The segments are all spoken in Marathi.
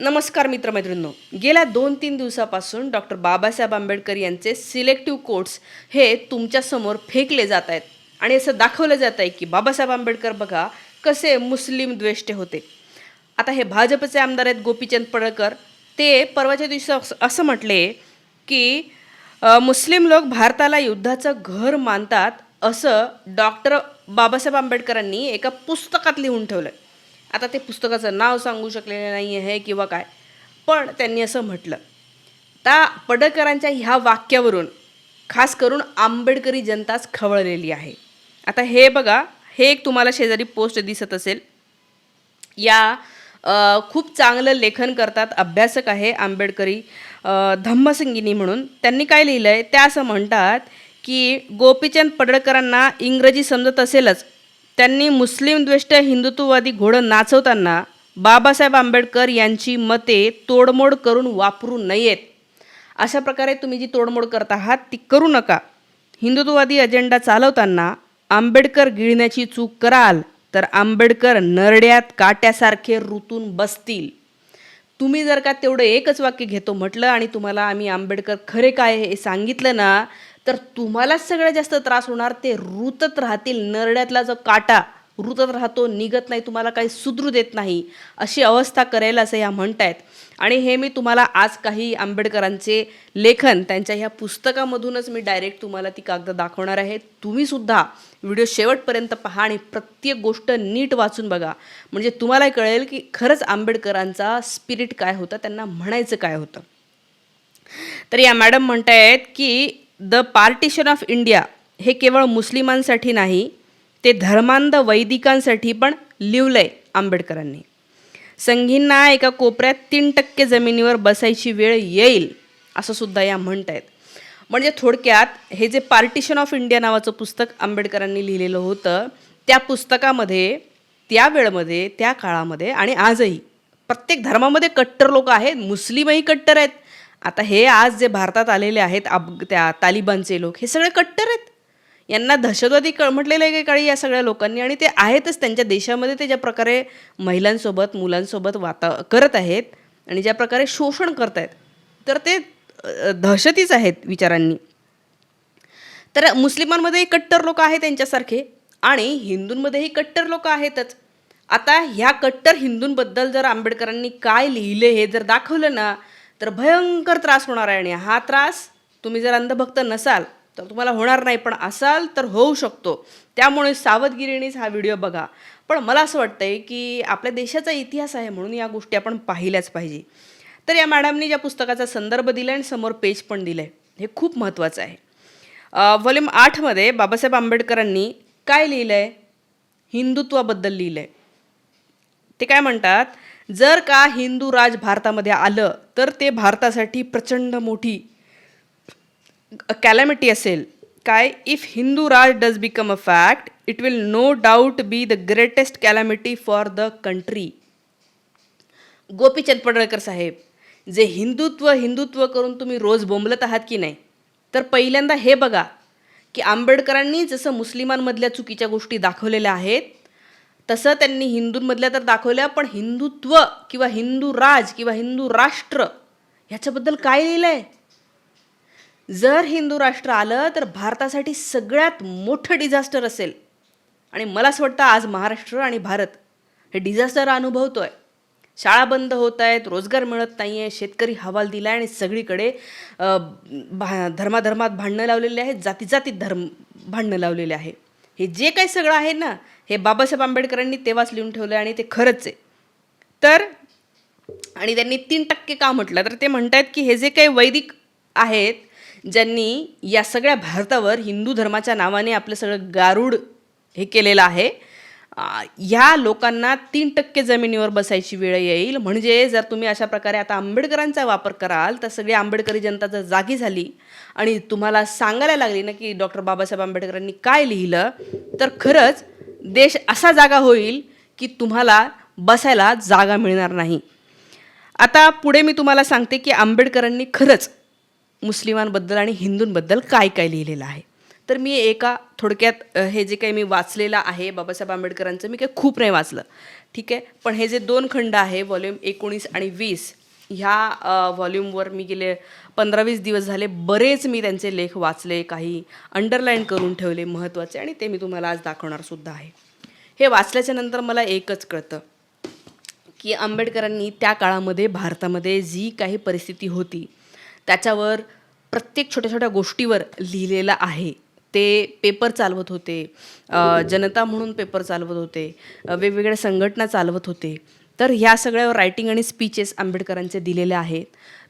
नमस्कार मित्रमैत्रिणींनो. गेल्या दोन तीन दिवसापासून डॉक्टर बाबासाहेब आंबेडकर यांचे सिलेक्टिव्ह कोट्स हे तुमच्यासमोर फेकले जात आहेत. आणि असं दाखवलं जात आहे की बाबासाहेब आंबेडकर बघा कसे मुस्लिम द्वेष्टे होते. आता हे भाजपचे आमदार आहेत गोपीचंद पडळकर. ते परवाच्या दिवशी असं- म्हटले की मुस्लिम लोक भारताला युद्धाचं घर मानतात असं डॉक्टर बाबासाहेब आंबेडकरांनी एका पुस्तकात लिहून ठेवलं आता ते पुस्तकाचं नाव सांगू शकलेलं नाही आहे किंवा काय. पण त्यांनी असं म्हटलं. त्या पडळकरांच्या ह्या वाक्यावरून खास करून आंबेडकरी जनताच खवळलेली आहे. आता हे बघा हे एक तुम्हाला शेजारी पोस्ट दिसत असेल. या खूप चांगलं लेखन करतात अभ्यासक आहे आंबेडकरी धम्मसंगिनी धम्मसिंगिनी म्हणून. त्यांनी काय लिहिलं आहे त्या असं म्हणतात की गोपीचंद पडळकरांना इंग्रजी समजत असेलच त्यांनी मुस्लिम द्वेष्ट हिंदुत्ववादी घोडं नाचवताना बाबासाहेब आंबेडकर यांची मते तोडमोड करून वापरू नयेत. अशा प्रकारे तुम्ही जी तोडमोड करत आहात ती करू नका. हिंदुत्ववादी अजेंडा चालवताना आंबेडकर गिळण्याची चूक कराल तर आंबेडकर नरड्यात काट्यासारखे रुतून बसतील. तुम्ही जर का तेवढं एकच वाक्य घेतो म्हटलं आणि तुम्हाला आम्ही आंबेडकर खरे काय हे सांगितलं ना तर तुम्हालाच सगळ्यात जास्त त्रास होणार ते रुतत राहतील. नरड्यातला जो काटा रुतत राहतो निघत नाही तुम्हाला काही सुधरू देत नाही. अशी अवस्था करेल असं ह्या म्हणतायत. आणि हे मी तुम्हाला आज काही आंबेडकरांचे लेखन त्यांच्या ह्या पुस्तकामधूनच मी डायरेक्ट तुम्हाला ती कागद दाखवणार आहे. तुम्हीसुद्धा व्हिडिओ शेवटपर्यंत पहा आणि प्रत्येक गोष्ट नीट वाचून बघा. म्हणजे तुम्हाला कळेल की खरंच आंबेडकरांचा स्पिरिट काय होता त्यांना म्हणायचं काय होतं. तर या मॅडम म्हणतायत की द पार्टिशन ऑफ इंडिया हे केवळ मुस्लिमांसाठी नाही ते धर्मांध वैदिकांसाठी पण लिवलंय आंबेडकरांनी. संघींना एका कोपऱ्यात तीन टक्के जमिनीवर बसायची वेळ येईल असं सुद्धा या म्हणत आहेत म्हणजे थोडक्यात हे जे पार्टिशन ऑफ इंडिया नावाचं पुस्तक आंबेडकरांनी लिहिलेलं होतं त्या पुस्तकामध्ये त्या वेळमध्ये त्या काळामध्ये आणि आजही प्रत्येक धर्मामध्ये कट्टर लोक आहेत मुस्लिमही कट्टर आहेत आता हे आज जे भारतात आलेले आहेत अब त्या तालिबानचे लोक हे सगळे कट्टर आहेत. यांना दहशतवादी क म्हटलेलं आहे काळी या सगळ्या लोकांनी आणि ते आहेतच त्यांच्या देशामध्ये ते ज्या प्रकारे महिलांसोबत मुलांसोबत वाता करत आहेत आणि ज्या प्रकारे शोषण करत आहेत तर ते दहशतीच आहेत विचारांनी. तर मुस्लिमांमध्येही कट्टर लोक आहेत त्यांच्यासारखे आणि हिंदूंमध्येही कट्टर लोक आहेतच. आता ह्या कट्टर हिंदूंबद्दल जर आंबेडकरांनी काय लिहिले हे जर दाखवलं ना तर भयंकर त्रास होणार आहे आणि हा त्रास तुम्ही जर अंधभक्त नसाल तर तुम्हाला होणार नाही पण असाल तर होऊ शकतो. त्यामुळे सावधगिरीनेच हा व्हिडिओ बघा. पण मला असं वाटतंय की आपल्या देशाचा इतिहास आहे म्हणून या गोष्टी आपण पाहिल्याच पाहिजे. तर या मॅडमनी ज्या पुस्तकाचा संदर्भ दिला आणि समोर पेज पण दिलं आहे हे खूप महत्त्वाचं आहे. व्हॉल्यूम आठमध्ये बाबासाहेब आंबेडकरांनी काय लिहिलं आहे हिंदुत्वाबद्दल लिहिलं आहे ते काय म्हणतात? जर का हिंदू राज भारतामध्ये आलं तर ते भारतासाठी प्रचंड मोठी कॅलॅमिटी असेल. काय? If Hindu Raj does become a fact it will no doubt be the greatest calamity for the country Gopichand Padalkar साहेब जे हिंदुत्व हिंदुत्व करून तुम्ही रोज बोंबलत आहात की नाही? तर पहिल्यांदा हे बघा की आंबेडकरांनी जसं मुस्लिमांमधल्या चुकीच्या गोष्टी दाखवलेल्या आहेत तसं त्यांनी हिंदूंमधल्या तर दाखवल्या पण हिंदुत्व किंवा हिंदू राज किंवा हिंदू राष्ट्र ह्याच्याबद्दल काय लिहिलं आहे जर हिंदू राष्ट्र आलं तर भारतासाठी सगळ्यात मोठं डिझास्टर असेल. आणि मला असं वाटतं आज महाराष्ट्र आणि भारत हे डिझास्टर अनुभवतो आहे शाळा बंद होत आहेत रोजगार मिळत नाही आहे शेतकरी हवाल दिला आहे आणि सगळीकडे भा धर्माधर्मात भांडणं लावलेले आहेत जाती जातीत धर्म भांडणं लावलेले आहे. हे जे काही सगळं आहे ना हे बाबासाहेब आंबेडकरांनी तेव्हाच लिहून ठेवलं आहे आणि ते खरंच आहे. तर आणि त्यांनी तीन टक्के का म्हटलं? तर ते म्हणतात की हे जे काही वैदिक आहेत ज्यांनी या सगळ्या भारतावर हिंदू धर्माच्या नावाने आपलं सगळं गारुड हे केलेलं आहे ह्या लोकांना तीन टक्के जमिनीवर बसायची वेळ येईल. म्हणजे जर तुम्ही अशा प्रकारे आता आंबेडकरांचा वापर कराल तर सगळी आंबेडकरी जनता जर जागी झाली आणि तुम्हाला सांगायला लागली ना की डॉक्टर बाबासाहेब आंबेडकरांनी काय लिहिलं तर खरंच देश असा जागा होईल की तुम्हाला बसायला जागा मिळणार नाही. आता पुढे मी तुम्हाला सांगते की आंबेडकरांनी खरंच मुस्लिमांबद्दल आणि हिंदूंबद्दल काय काय लिहिलेलं आहे. तर मी एका थोडक्यात हे जे काही मी वाचलेलं आहे बाबासाहेब आंबेडकरांचं मी काही खूप नाही वाचलं. ठीक आहे? पण हे जे दोन खंड आहे व्हॉल्यूम एकोणीस आणि वीस ह्या व्हॉल्यूमवर मी गेले पंधरा वीस दिवस झाले. बरेच मी त्यांचे लेख वाचले काही अंडरलाईन करून ठेवले महत्त्वाचे आणि ते मी तुम्हाला आज दाखवणार सुद्धा आहे. हे वाचल्याच्या नंतर मला एकच कळतं की आंबेडकरांनी त्या काळामध्ये भारतामध्ये जी काही परिस्थिती होती त्याच्यावर प्रत्येक छोट्या छोट्या गोष्टीवर लिहिलेलं आहे. ते पेपर चालवत होते. जनता म्हणून पेपर चालवत होते. वेगवेगळ्या संघटना चालवत होते. तर ह्या सगळ्या रायटिंग आणि स्पीचेस आंबेडकरांचे दिलेले आहेत.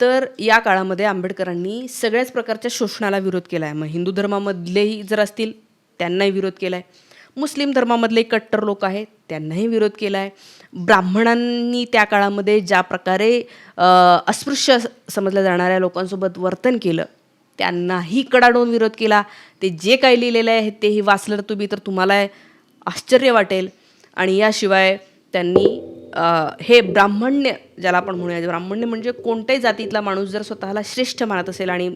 तर या काळामध्ये आंबेडकरांनी सगळ्याच प्रकारच्या शोषणाला विरोध केला आहे मग हिंदू धर्मामधलेही जर असतील त्यांनाही विरोध केला आहे मुस्लिम धर्मामधले कट्टर लोक आहेत त्यांनाही विरोध केला आहे ब्राह्मणांनी त्या काळामध्ये ज्या प्रकारे अस्पृश्य समजल्या जाणाऱ्या लोकांसोबत वर्तन केलं त्यांनाही कडाडून विरोध केला. ते जे काही लिहिलेलं आहे तेही वाचलं तुम्ही तर तुम्हाला आश्चर्य वाटेल. आणि याशिवाय त्यांनी हे ब्राह्मण्य ज्याला आपण म्हणूया ब्राह्मण्य म्हणजे कोणत्याही जातीतला माणूस जर स्वतःला श्रेष्ठ मानत असेल आणि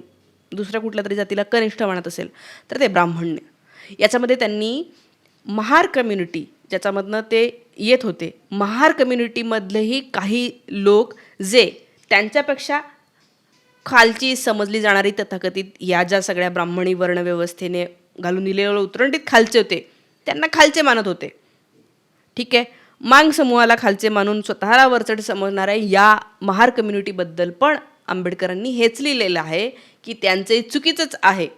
दुसऱ्या कुठल्या तरी जातीला कनिष्ठ मानत असेल तर ते ब्राह्मण्य. याच्यामध्ये त्यांनी महार कम्युनिटी ज्याच्यामधनं ते येत होते महार कम्युनिटीमधलेही काही लोक जे त्यांच्यापेक्षा खालची समजली जाणारी तथाकथित या ज्या सगळ्या ब्राह्मणी वर्णव्यवस्थेने घालून दिलेलं उतरंडीत खालचे होते त्यांना खालचे मानत होते. ठीक आहे? मांग समूहाला खालचे मानून स्वतःला वरचढ समजणाऱ्या या महार कम्युनिटीबद्दल पण आंबेडकरांनी हेच लिहिलेलं आहे की त्यांचे चुकीचंच आहे.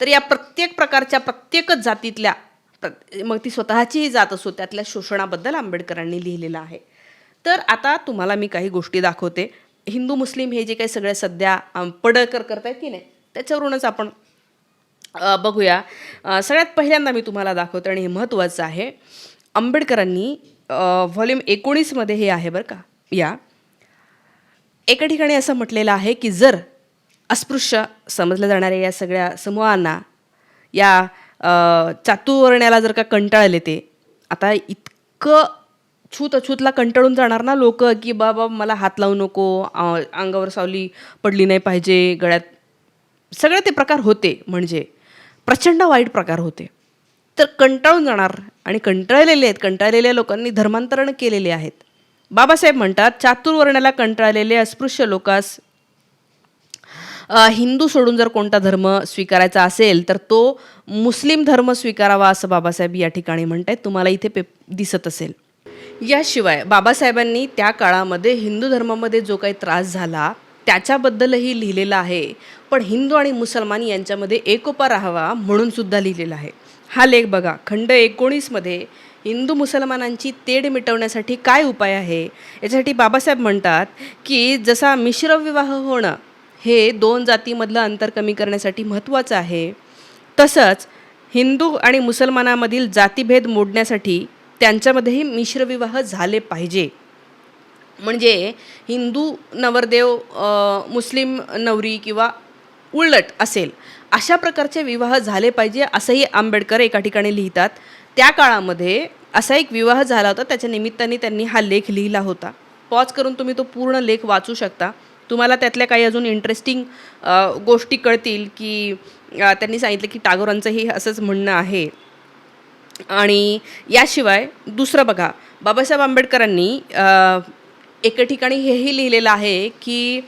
तर या प्रत्येक प्रकारच्या प्रत्येकच जातीतल्या प्र- मग ती स्वतःचीही जात असो त्यातल्या शोषणाबद्दल आंबेडकरांनी लिहिलेलं आहे. तर आता तुम्हाला मी काही गोष्टी दाखवते. हिंदू मुस्लिम हे जे काही सगळ्या सध्या अं, पडळकर करतायत की नाही त्याच्यावरूनच आपण बघूया. सगळ्यात पहिल्यांदा मी तुम्हाला दाखवते आणि हे महत्त्वाचं आहे. आंबेडकरांनी व्हॉल्यूम एकोणीसमध्ये हे आहे बरं का. या. एका ठिकाणी असं म्हटलेलं आहे की जर अस्पृश्य समजल्या जाणाऱ्या या सगळ्या समूहांना या अ, चातुवर्ण्याला जर का कंटाळले ते आता इतकं छूत अछूतला कंटाळून जाणार ना लोक की बाबा मला हात लावू नको अंगावर सावली पडली नाही पाहिजे गळ्यात सगळे ते प्रकार होते म्हणजे प्रचंड वाईट प्रकार होते. तर कंटाळून जाणार. आणि कंटाळलेले आहेत कंटाळलेल्या लोकांनी धर्मांतरण केलेले आहेत. बाबासाहेब म्हणतात चातुर्वर्णाला कंटाळलेले अस्पृश्य लोकास हिंदू सोडून जर कोणता धर्म स्वीकारायचा असेल तर तो मुस्लिम धर्म स्वीकारावा असं बाबासाहेब या ठिकाणी म्हणत आहेत तुम्हाला इथे पे दिसत असेल. याशिवाय बाबासाहेबांनी त्या काळामध्ये हिंदू धर्मामध्ये जो काही त्रास झाला त्याच्याबद्दलही लिहिलेलं आहे. पण हिंदू आणि मुसलमान यांच्यामध्ये एकोपा राहावा म्हणून सुद्धा लिहिलेलं आहे. हा लेख बघा. खंड एकोणीसमध्ये हिंदू मुसलमानांची तेढ मिटवण्यासाठी काय उपाय आहे? याच्यासाठी बाबासाहेब म्हणतात की जसा मिश्र विवाह होणं हे दोन जातीमधलं अंतर कमी करण्यासाठी महत्त्वाचं आहे तसंच हिंदू आणि मुसलमानामधील जातीभेद मोडण्यासाठी त्यांच्यामध्येही मिश्रविवाह झाले पाहिजे. म्हणजे हिंदू नवरदेव मुस्लिम नवरी किंवा उलट असेल. अशा प्रकारचे विवाह झाले पाहिजे असंही आंबेडकर एका ठिकाणी लिहितात. त्या काळामध्ये असा एक विवाह झाला होता त्याच्या निमित्ताने त्यांनी हा लेख लिहिला होता. पॉज करून तुम्ही तो पूर्ण लेख वाचू शकता. तुम्हाला त्यातल्या काही अजून इंटरेस्टिंग गोष्टी कळतील की त्यांनी सांगितलं की टागोरांचंही असंच म्हणणं आहे. आणि याशिवाय दुसरं बघा बाबासाहेब आंबेडकरांनी एका ठिकाणी हेही लिहिलेलं आहे की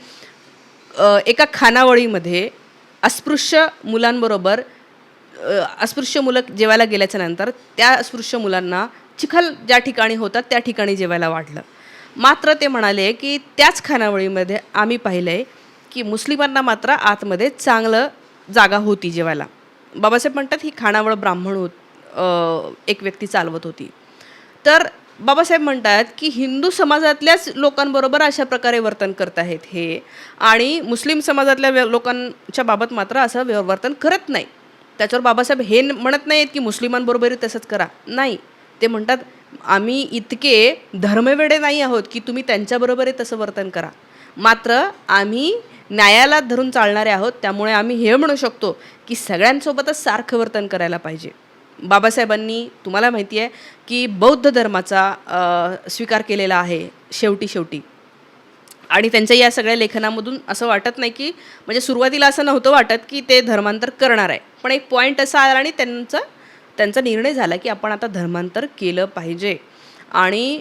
एका खानावळीमध्ये अस्पृश्य मुलांबरोबर अस्पृश्य मुलं जेवायला गेल्याच्यानंतर त्या अस्पृश्य मुलांना चिखल ज्या ठिकाणी होतात त्या ठिकाणी जेवायला वाढलं मात्र ते म्हणाले की त्याच खानावळीमध्ये आम्ही पाहिलं आहे की मुस्लिमांना मात्र आतमध्ये चांगलं जागा होती जेवायला. बाबासाहेब म्हणतात ही खानावळ ब्राह्मण होत एक व्यक्ती चालवत होती. तर बाबासाहेब म्हणतात की हिंदू समाजातल्याच लोकांबरोबर अशा प्रकारे वर्तन करत आहेत हे. आणि मुस्लिम समाजातल्या व्य- लोकांच्या बाबत मात्र असं व्य- वर्तन करत नाही. त्याच्यावर बाबासाहेब हे म्हणत नाहीत की मुस्लिमांबरोबरही तसंच करा. नाही. ते म्हणतात आम्ही इतके धर्मवेडे नाही आहोत की तुम्ही त्यांच्याबरोबरही तसं वर्तन करा. मात्र आम्ही न्यायाला धरून चालणारे आहोत. त्यामुळे आम्ही हे म्हणू शकतो की सगळ्यांसोबतच सारखं वर्तन करायला पाहिजे. बाबासाहेबांनी तुम्हाला माहिती आहे की बौद्ध धर्माचा स्वीकार केलेला आहे शेवटी शेवटी. आणि त्यांच्या या सगळ्या लेखनामधून असं वाटत नाही की म्हणजे सुरुवातीला असं नव्हतं वाटत की ते धर्मांतर करणार आहे. पण एक पॉईंट असा आला आणि त्यांचा त्यांचा निर्णय झाला की आपण आता धर्मांतर केलं पाहिजे. आणि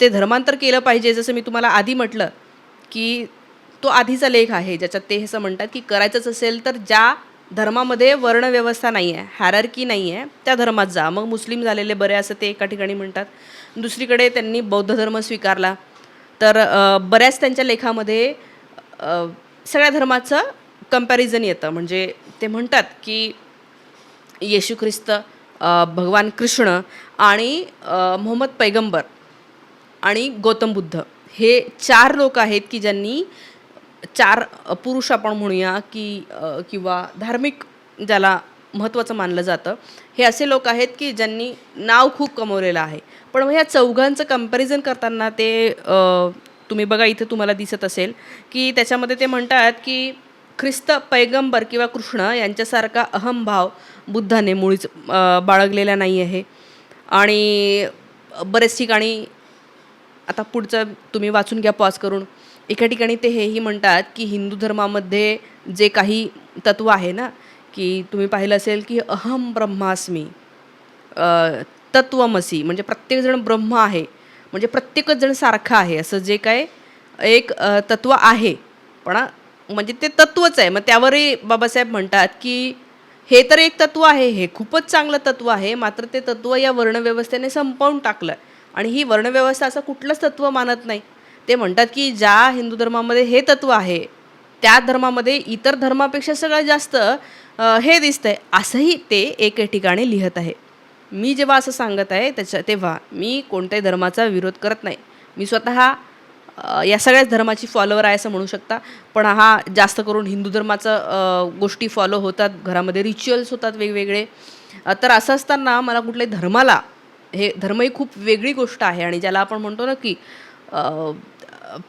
ते धर्मांतर केलं पाहिजे. जसं मी तुम्हाला आधी म्हटलं की तो आधीचा लेख आहे ज्याच्यात ते असं म्हणतात की करायचंच असेल तर ज्या धर्मामध्ये वर्णव्यवस्था नाही आहे हॅररकी नाही आहे त्या धर्मात जा. मग मुस्लिम झालेले बरे असं ते एका ठिकाणी म्हणतात. दुसरीकडे त्यांनी बौद्ध धर्म स्वीकारला. तर बऱ्याच त्यांच्या लेखामध्ये सगळ्या धर्माचं कंपॅरिझन येतं. म्हणजे ते म्हणतात की येशू ख्रिस्त भगवान कृष्ण आणि मोहम्मद पैगंबर आणि गौतम बुद्ध हे चार लोक आहेत की ज्यांनी चार पुरुष आपण म्हणूया की किंवा धार्मिक ज्याला महत्त्वाचं मानलं जातं हे असे लोक आहेत की ज्यांनी नाव खूप कमवलेलं आहे. पण मग ह्या चौघांचं कंपॅरिझन करताना ते तुम्ही बघा इथे तुम्हाला दिसत असेल की त्याच्यामध्ये ते म्हणतात की ख्रिस्त पैगंबर किंवा कृष्ण यांच्यासारखा अहमभाव बुद्धाने मुळीच बाळगलेला नाही आहे. आणि बरेच ठिकाणी आता पुढचं तुम्ही वाचून घ्या पॉज करून. एका ठिकाणी ते हेही म्हणतात की हिंदू धर्मामध्ये जे काही तत्व आहे ना की तुम्ही पाहिलं असेल की अहम ब्रह्मास्मी तत्वमसी म्हणजे प्रत्येकजण ब्रह्म आहे म्हणजे प्रत्येकच जण सारखं आहे असं जे काय एक तत्व आहे. पण म्हणजे ते तत्वच आहे. मग त्यावरही बाबासाहेब म्हणतात की हे तर एक तत्व आहे हे खूपच चांगलं तत्व आहे मात्र ते तत्व या वर्णव्यवस्थेने संपवून टाकलं. आणि ही वर्णव्यवस्था असं कुठलंच तत्व मानत नाही. ते म्हणतात की ज्या हिंदू धर्मामध्ये हे तत्व आहे त्या धर्मामध्ये इतर धर्मापेक्षा सगळ्यात जास्त हे दिसतंय. असंही ते एके ठिकाणी लिहत आहे. मी जेव्हा असं सांगत आहे त्याच्या तेव्हा मी कोणत्याही धर्माचा विरोध करत नाही. मी स्वतः या सगळ्याच धर्माची फॉलोवर आहे असं म्हणू शकता. पण हा जास्त करून हिंदू धर्माचं गोष्टी फॉलो होतात. घरामध्ये रिच्युअल्स होतात वेगवेगळे. तर असं असताना मला कुठल्याही धर्माला हे धर्म ही खूप वेगळी गोष्ट आहे. आणि ज्याला आपण म्हणतो ना की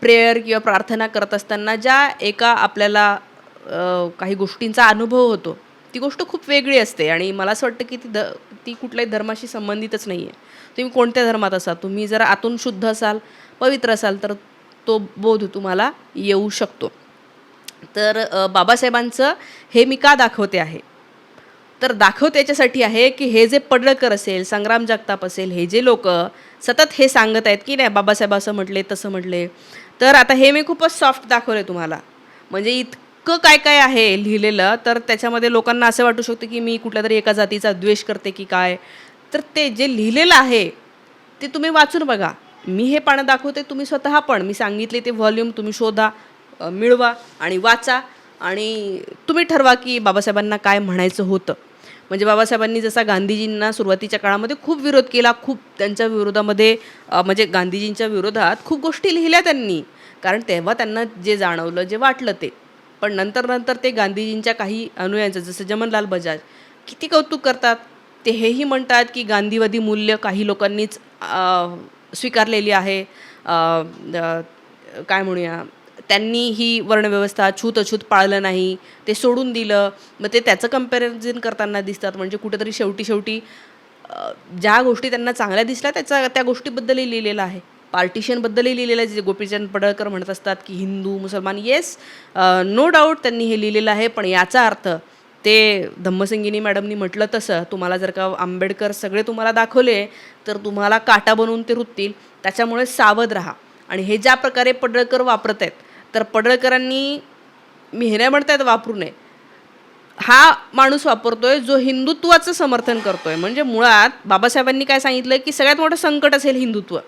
प्रेयर किंवा प्रार्थना करत असताना ज्या एका आपल्याला काही गोष्टींचा अनुभव होतो ती गोष्ट खूप वेगळी असते. आणि मला असं वाटतं की ती ध ती कुठल्याही धर्माशी संबंधितच नाही आहे तुम्ही कोणत्या धर्मात असाल? तुम्ही जर आतून शुद्ध असाल पवित्र असाल तर तो बोध तुम्हाला येऊ शकतो. तर बाबासाहेबांचं हे मी का दाखवते आहे? तर दाखव त्याच्यासाठी आहे की हे जे पडळकर असेल संग्राम जगताप असेल हे जे लोक सतत हे सांगत आहेत की नाही बाबासाहेब असं म्हटले तसं म्हटले. तर आता हे मी खूपच सॉफ्ट दाखवले तुम्हाला. म्हणजे इतकं काय काय आहे लिहिलेलं तर त्याच्यामध्ये लोकांना असं वाटू शकतं की मी कुठल्या तरी एका जातीचा द्वेष करते की काय. तर ते जे लिहिलेलं आहे ते तुम्ही वाचून बघा. मी हे पानं दाखवते तुम्ही स्वतः पण. मी सांगितले ते व्हॉल्यूम तुम्ही शोधा मिळवा आणि वाचा आणि तुम्ही ठरवा की बाबासाहेबांना काय म्हणायचं होतं. म्हणजे बाबासाहेबांनी जसा गांधीजींना सुरुवातीच्या काळामध्ये खूप विरोध केला खूप त्यांच्या विरोधामध्ये म्हणजे गांधीजींच्या विरोधात खूप गोष्टी लिहिल्या त्यांनी. कारण तेव्हा त्यांना जे जाणवलं जे वाटलं ते. पण नंतर नंतर ते गांधीजींच्या काही अनुयांचं जसं जमनलाल बजाज किती कौतुक करतात. ते हेही म्हणतात की गांधीवादी मूल्य काही लोकांनीच स्वीकारलेली आहे. काय म्हणूया? त्यांनी ही वर्णव्यवस्था छूत अछूत पाळलं नाही ते सोडून दिलं. मग ते त्याचं कंपॅरिझन करताना दिसतात. म्हणजे कुठेतरी शेवटी शेवटी ज्या गोष्टी त्यांना चांगल्या दिसल्या त्याचा त्या गोष्टीबद्दलही लिहिलेलं आहे. पार्टिशनबद्दलही लिहिलेलं आहे. जे गोपीचंद पडळकर म्हणत असतात की हिंदू मुसलमान येस नो डाऊट त्यांनी हे लिहिलेलं आहे. पण याचा अर्थ ते धम्मसिंगिनी मॅडमनी म्हटलं तसं तुम्हाला जर का आंबेडकर सगळे तुम्हाला दाखवले तर तुम्हाला काटा बनवून ते रुततील. त्याच्यामुळे सावध राहा. आणि हे ज्या प्रकारे पडळकर वापरत आहेत तर पडळकरांनी मेहऱ्या म्हणतात म्हणतायत वापरू नये. हा माणूस वापरतोय जो हिंदुत्वाचं समर्थन करतोय. म्हणजे मुळात बाबासाहेबांनी काय सांगितलं की सगळ्यात मोठं संकट असेल हिंदुत्व.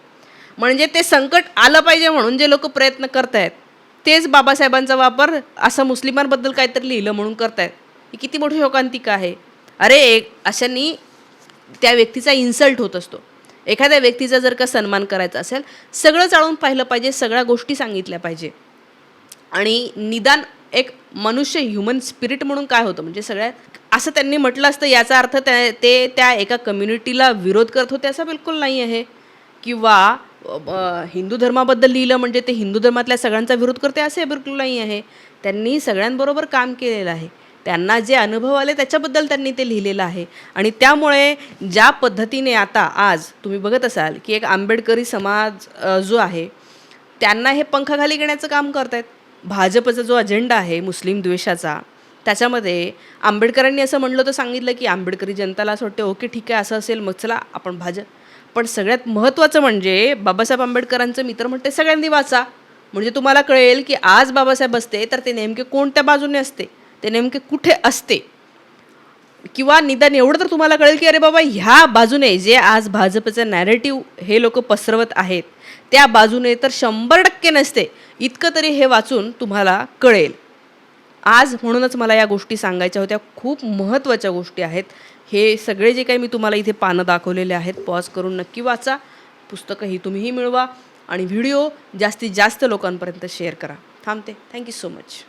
म्हणजे ते संकट आलं पाहिजे म्हणून जे लोक प्रयत्न करतायत तेच बाबासाहेबांचा वापर असं मुस्लिमांबद्दल काहीतरी लिहिलं म्हणून करतायत. ही किती मोठी शोकांतिका आहे. अरे एक अशांनी त्या व्यक्तीचा इन्सल्ट होत असतो. एखाद्या व्यक्तीचा जर का सन्मान करायचा असेल सगळं चाळून पाहिलं पाहिजे सगळ्या गोष्टी सांगितल्या पाहिजे. आणि निदान एक मनुष्य ह्युमन स्पिरिट म्हणून काय होतं? म्हणजे सगळ्यात असं त्यांनी म्हटलं असतं याचा अर्थ त्या ते त्या एका कम्युनिटीला विरोध करत होते असं बिलकुल नाही आहे किंवा हिंदू धर्माबद्दल लिहिलं म्हणजे ते हिंदू धर्मातल्या सगळ्यांचा विरोध करते असे बिलकुल नाही आहे त्यांनी सगळ्यांबरोबर काम केलेलं आहे. त्यांना जे अनुभव आले त्याच्याबद्दल त्यांनी ते लिहिलेलं आहे. आणि त्यामुळे ज्या पद्धतीने आता आज तुम्ही बघत असाल की एक आंबेडकरी समाज जो आहे त्यांना हे पंखाखाली घेण्याचं काम करतायत. भाजपचा जो अजेंडा आहे मुस्लिम द्वेषाचा त्याच्यामध्ये आंबेडकरांनी असं म्हणलं तर सांगितलं की आंबेडकरी जनताला असं वाटतं ओके ठीक आहे असं असेल मग चला आपण भाजप. पण सगळ्यात महत्त्वाचं म्हणजे बाबासाहेब आंबेडकरांचं मित्र म्हणते सगळ्यांनी वाचा. म्हणजे तुम्हाला कळेल की आज बाबासाहेब असते तर ते नेमके कोणत्या बाजूने असते? ते नेमके कुठे असते? किंवा निदान एवढं तर तुम्हाला कळेल की अरे बाबा ह्या बाजूने जे आज भाजपचं नॅरेटिव्ह हे लोक पसरवत आहेत त्या बाजूने तर शंभर टक्के नसते. इतकं तरी हे वाचून तुम्हाला कळेल. आज म्हणूनच मला या गोष्टी सांगायच्या होत्या. खूप महत्त्वाच्या गोष्टी आहेत. हे सगळे जे काही मी तुम्हाला इथे पानं दाखवलेले आहेत पॉज करून नक्की वाचा. पुस्तकंही तुम्हीही मिळवा आणि व्हिडिओ जास्तीत जास्त लोकांपर्यंत शेअर करा. थांबते. Thank you so much